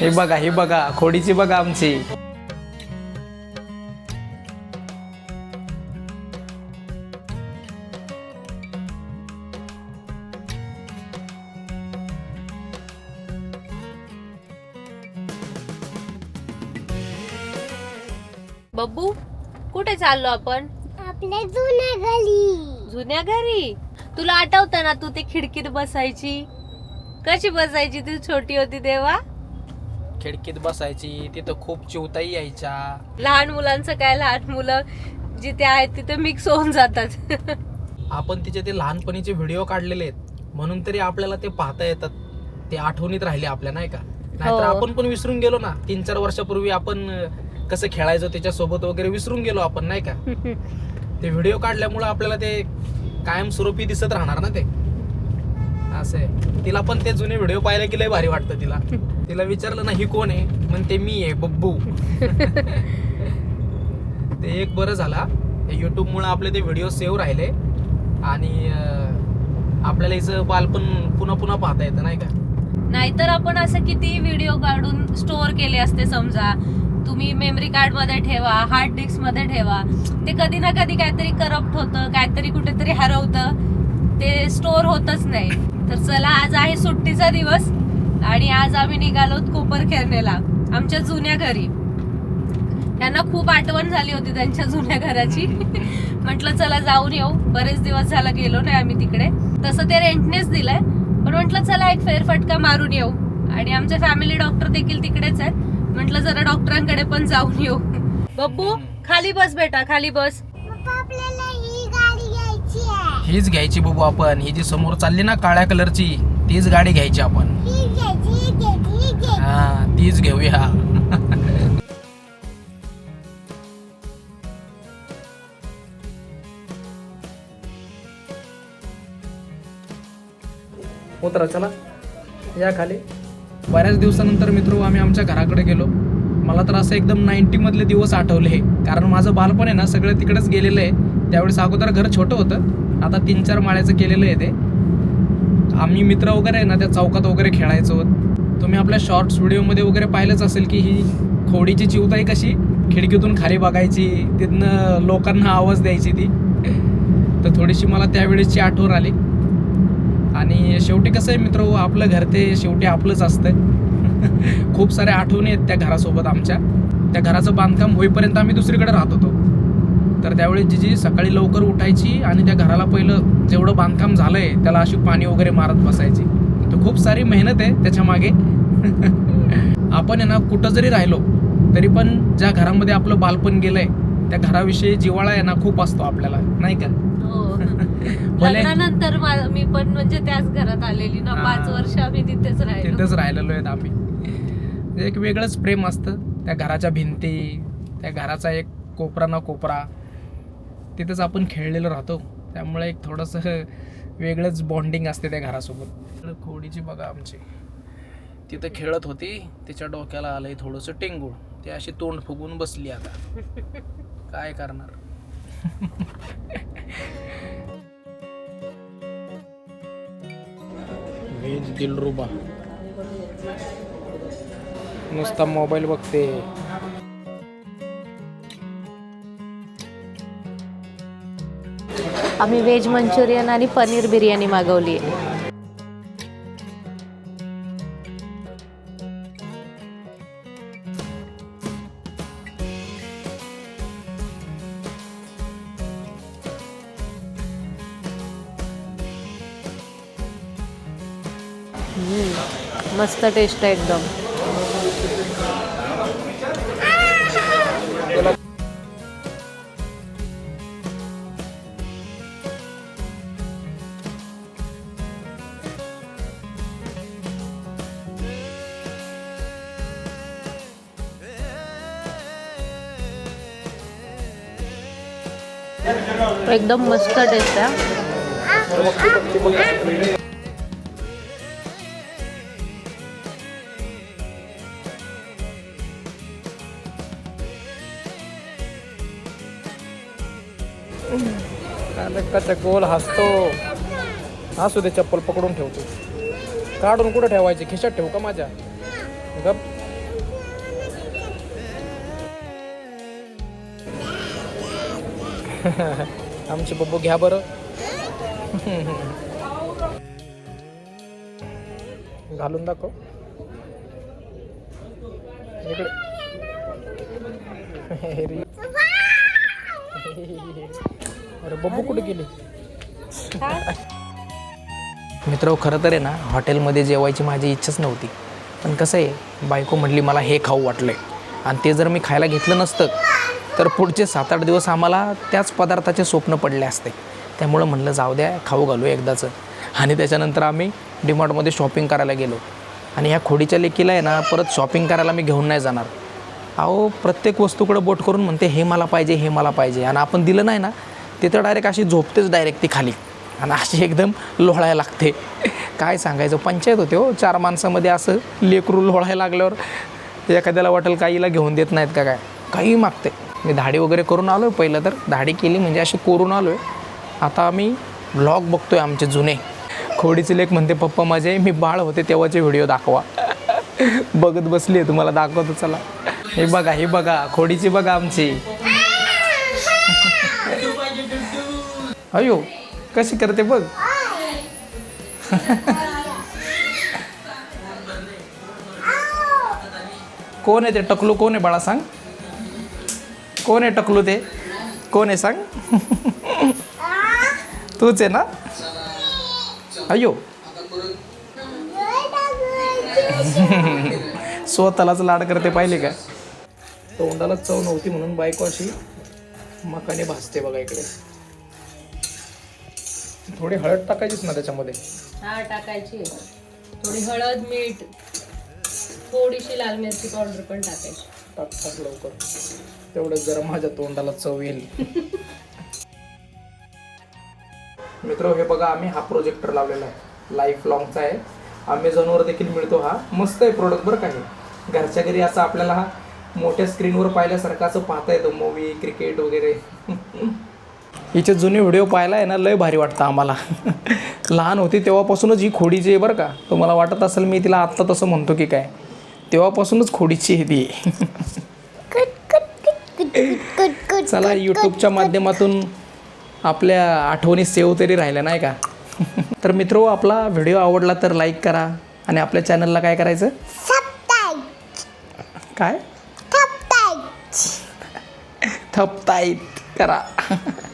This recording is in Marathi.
हे बघा हे बघा खोडीची बघा आमची. बब्बू कुठे चाललो आपण? आपल्या जुन्या गली जुन्या घरी? तुला आठवतं ना तू ते खिडकीत बसायची? कशी बसायची? तू छोटी होती तेव्हा? खिडकीत बसायची तिथं खूप चिवताई यायच्या. लहान मुलांचं काय लहान मुलं जिथे आहेत तिथे मिक्स होऊन जातात. आपण तिचे ते लहानपणीचे व्हिडिओ काढलेले आहेत. म्हणून तरी आपल्याला ते पाहता येतात. ते आठवणीत राहिले आपल्या नाही का? नाहीतर हो. आपण पण विसरून गेलो ना. तीन चार वर्षापूर्वी आपण अं, कसं खेळायचो त्याच्यासोबत वगैरे विसरून गेलो आपण नाही का? ते व्हिडिओ काढल्यामुळे आपल्याला ते कायमस्वरूपी दिसत राहणार ना ते. असं आहे. तिला पण ते जुने व्हिडिओ पाहायला की लय भारी वाटतं तिला. तिला विचारलं ना ही कोण आहे? म्हणते मी आहे बब्बू. ते एक बरं झाला युट्यूब मुळे आपले ते व्हिडिओ सेव्ह राहिले. आणि आपल्याला हिचं बालपण पुन्हा पुन्हा पाहता येतं नाही का? नाहीतर आपण असं किती व्हिडिओ काढून स्टोअर केले असते समजा. तुम्ही मेमरी कार्डमध्ये ठेवा हार्ड डिस्कमध्ये ठेवा. ते कधी ना कधी काहीतरी करप्ट होतं काहीतरी कुठेतरी हरवतं. ते स्टोअर होतच नाही. तर चला आज आहे सुट्टीचा दिवस. आणि आज आम्ही निघालो कोपर खेळणेला आमच्या जुन्या घरी. त्यांना खूप आठवण झाली होती त्यांच्या जुन्या घराची. म्हटलं चला जाऊन येऊ. बरेच दिवस झाला गेलो नाही आम्ही तिकडे. तसं ते रेंटनेच दिलंय. पण म्हटलं चला एक फेरफटका मारून येऊ. आणि आमचे फॅमिली डॉक्टर देखील तिकडेच आहेत. म्हटलं जरा डॉक्टरांकडे पण जाऊन येऊ. बब्बू खाली बस बेटा खाली बस. पप्पा आपल्याला ही गाडी घ्यायची आहे. हीच घ्यायची बघू आपण. ही जी समोर चालली ना काळ्या कलरची तीच गाडी घ्यायची आपण. हा तीच घेऊया. उतरा चला. या खाली. बऱ्याच दिवसानंतर मित्र आम्ही आमच्या घराकडे गेलो. मला तर असं एकदम नाईन्टी मधले दिवस आठवले हे. कारण माझं बालपण आहे ना सगळं तिकडेच गेलेलं आहे. त्यावेळेस अगोदर घर छोटं होतं. आता तीन चार माळ्याचं केलेलं आहे ते. आम्ही मित्र वगैरे आहे ना त्या चौकात वगैरे खेळायचो. तुम्ही आपल्या शॉर्ट्स व्हिडिओमध्ये वगैरे पाहिलंच असेल की ही खोडीची चिवताई कशी? खिडकीतून खाली बघायची तिथनं लोकांना आवाज द्यायची ती. तर थोडीशी मला त्यावेळेसची आठवण आली. आणि शेवटी कसं आहे मित्र हो, आपलं घर ते शेवटी आपलंच असतं खूप साऱ्या आठवणी आहेत त्या घरासोबत आमच्या. त्या घराचं बांधकाम होईपर्यंत आम्ही दुसरीकडे राहत होतो. तर त्यावेळेस जिजी सकाळी लवकर उठायची आणि त्या घराला पहिलं जेवढं बांधकाम झालंय त्याला अशी पाणी वगैरे मारत बसायची. तर खूप सारी मेहनत आहे त्याच्यामागे. आपण आहे ना कुठं जरी राहिलो तरी पण ज्या घरामध्ये आपलं बालपण गेलंय त्या घराविषयी जिव्हाळा आहे ना खूप असतो आपल्याला नाही का? हो. लग्नानंतर मा- पण म्हणजे त्याच घरात आलेली ना. पाच वर्ष आम्ही तिथेच राहिलो. तिथंच राहिलेलो आहेत आम्ही. एक वेगळंच प्रेम असतं त्या घराच्या भिंती त्या घराचा एक कोपरा ना कोपरा. तिथंच आपण खेळलेलो राहतो. त्यामुळे एक थोडंसं वेगळंच बॉन्डिंग असते त्या घरासोबत. खोडीची बघा आमची. तिथं खेळत होती. तिच्या डोक्याला आलंय थोडंसं टेंगूळ. ती अशी तोंड फुगून बसली आता. काय करणार? वीज दिलरुबा. नुसता मोबाईल बघते. आम्ही व्हेज मंचुरियन आणि पनीर बिर्याणी मागवली आहे. मस्त टेस्ट आहे एकदम. एकदम मस्त टेस्ट आहे. कचा गोल हसतो. हसू दे चप्पल पकडून ठेवतो. काढून कुठं ठेवायची? खिशात ठेवू का माझ्या? गप. आमचे बब्बू घ्या बरं. घालून दाखव. इकडे. अरे बब्बू कुठे गेली? मित्र खरं तर आहे ना हॉटेलमध्ये जेवायची माझी इच्छाच नव्हती. पण कसं आहे बायको म्हटली मला हे खाऊ वाटलंय. आणि ते जर मी खायला घेतलं नसतं तर पुढचे सात आठ दिवस आम्हाला त्याच पदार्थाचे स्वप्न पडले असते. त्यामुळं म्हणलं जाऊ द्या खाऊ घालू एकदाचं. आणि त्याच्यानंतर आम्ही डीमार्टमध्ये शॉपिंग करायला गेलो. आणि ह्या खोडीच्या लेकीला आहे ना परत शॉपिंग करायला मी घेऊन नाही जाणार. अहो प्रत्येक वस्तूकडे बोट करून म्हणते हे मला पाहिजे हे मला पाहिजे. आणि आपण दिलं नाही ना तिथं डायरेक्ट अशी झोपतेच डायरेक्ट ती खाली. आणि अशी एकदम लोळायला लागते. काय सांगायचं पंचायत होते हो चार माणसामध्ये असं लेकरू लोळायला लागल्यावर. एखाद्याला वाटेल काहीला घेऊन देत नाहीत का काय? काही मागते. मी धाडी वगैरे करून आलो आहे पहिलं तर. धाडी केली म्हणजे अशी कोरून आलो आहे आता आम्ही ब्लॉग बघतो आहे आमचे जुने. खोडीचे लेख म्हणते पप्पा माझे मी बाळ होते तेव्हाचे व्हिडिओ दाखवा. बघत बसली आहे तुम्हाला दाखवतो चला. हे बघा हे बघा खोडीची बघा आमची. अयो कशी करते बघ. कोण आहे ते टकलू कोण आहे बाळा सांग. कोण आहे टकलू ते? कोण आहे सांग? तूच आहे ना? अयो. स्वतःलाच लाड करते पाहिले का? तोंडाला चव नव्हती म्हणून बायको अशी मकाने भासते बघा इकडे. थोडी हळद टाकायचीच ना त्याच्यामध्ये. हा टाकायची थोडी हळद मीठ थोडीशी लाल मिरची पावडर पण टाकायची. टाक टाक लवकर. तेवढं जरा माझ्या तोंडाला चव येईल. मित्र हे बघा आम्ही हा प्रोजेक्टर लावलेला आहे. लाईफ लॉंगचा आहे. अमेझॉनवर देखील मिळतो हा. मस्त आहे प्रोडक्ट बरं का घरच्या घरी असं आपल्याला हा मोठ्या स्क्रीनवर पाहिल्यासारखं असं पाहता येतं. मूवी क्रिकेट वगैरे. हिचे जुने व्हिडिओ पाहायला आहे ना लय भारी वाटतं आम्हाला. लहान होती तेव्हापासूनच ही खोडीची आहे बरं का तुम्हाला वाटत असेल मी तिला आत्ता तसं म्हणतो की काय तेव्हापासूनच खोडीची आहे ती. चला यूट्यूबच्या माध्यमातून आपल्या आठवणी सेव्ह तरी राहिल्या नाही का? तर मित्रो आपला व्हिडिओ आवडला तर लाईक करा आणि आपल्या चॅनलला काय करायचं? काय? थपताईत करा.